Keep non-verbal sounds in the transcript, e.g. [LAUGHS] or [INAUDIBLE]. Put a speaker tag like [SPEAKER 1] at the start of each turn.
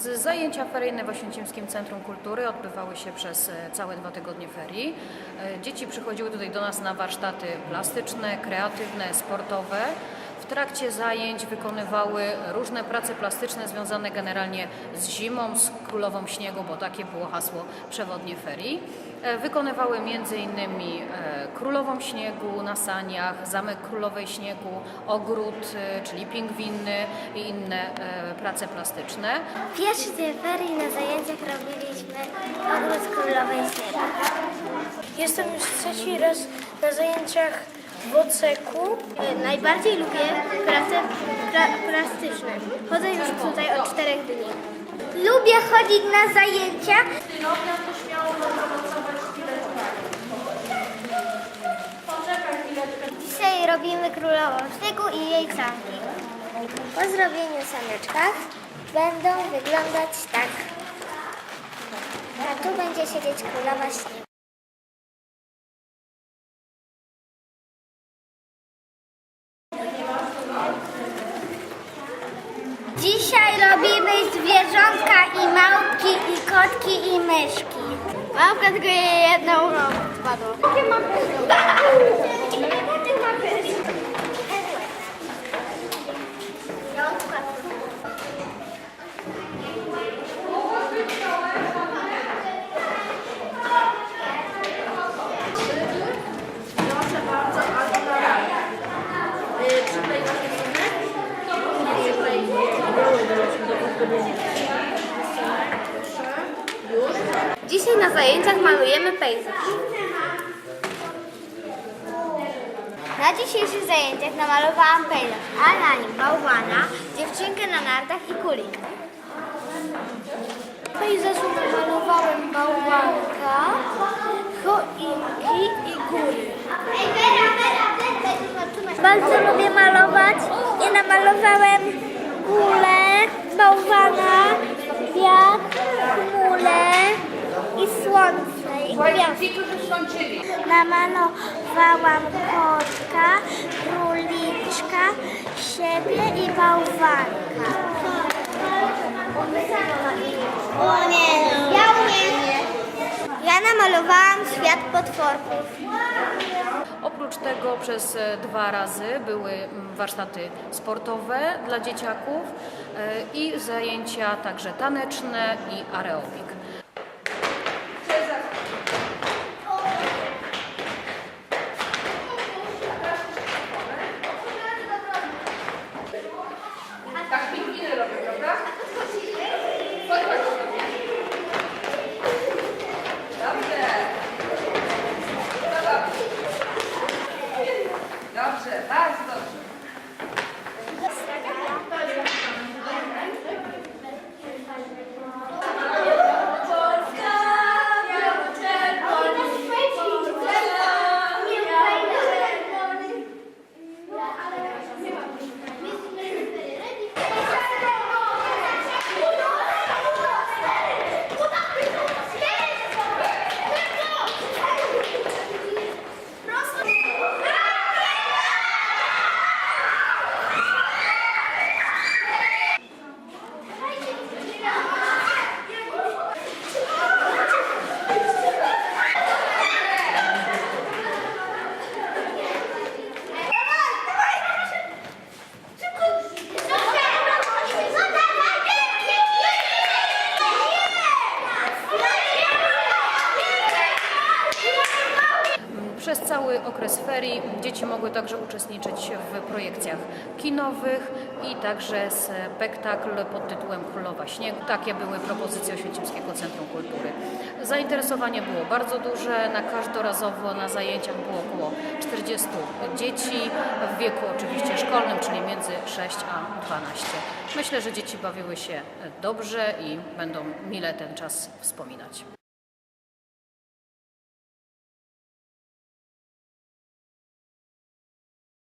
[SPEAKER 1] Zajęcia feryjne w Oświęcimskim Centrum Kultury odbywały się przez e, całe dwa tygodnie ferii. E, Dzieci przychodziły tutaj do nas na warsztaty plastyczne, kreatywne, sportowe. W trakcie zajęć wykonywały różne prace plastyczne związane generalnie z zimą, z królową śniegu, bo takie było hasło przewodnie ferii. E, Wykonywały m.in. królową śniegu na saniach, zamek królowej śniegu, ogród, e, czyli pingwiny i inne e, prace plastyczne.
[SPEAKER 2] Pierwszy dzień ferii na zajęciach robiliśmy ogród królowej śniegu.
[SPEAKER 3] Jestem już trzeci raz na zajęciach w oceku.
[SPEAKER 2] Najbardziej lubię prace pra- plastyczne. Chodzę już tutaj od czterech dni. Lubię chodzić na zajęcia. Dzisiaj robimy królową śniegu i jej sanki. Po zrobieniu saneczkach będą wyglądać tak. A tu będzie siedzieć królowa śniegu. Dzisiaj robimy zwierzątka i małpki i kotki i myszki. Małpka tylko jedną. Jakie mapy? [LAUGHS]
[SPEAKER 3] Dzisiaj na zajęciach malujemy pejzaż.
[SPEAKER 2] Na dzisiejszych zajęciach namalowałam pejzaż, a na nim bałwana, dziewczynkę na nartach i kulik. W pejzażu namalowałem bałwanka, choinki i góry. Bardzo lubię malować i namalowałem górę, bałwana, kwiat, chmurę i słońce i gwiazdy. Namalowałam kotka, króliczka, siebie i bałwanka. O nie, umiem. Ja namalowałam świat potworków.
[SPEAKER 1] Oprócz tego przez e, dwa razy były mm, warsztaty sportowe dla dzieciaków e, i zajęcia także taneczne i aerobik. Przez cały okres ferii dzieci mogły także uczestniczyć w projekcjach kinowych i także spektakl pod tytułem Królowa Śniegu. Takie były propozycje Oświęcimskiego Centrum Kultury. Zainteresowanie było bardzo duże, na każdorazowo na zajęciach było około 40 dzieci, w wieku oczywiście szkolnym, czyli między 6 a 12. Myślę, że dzieci bawiły się dobrze i będą mile ten czas wspominać.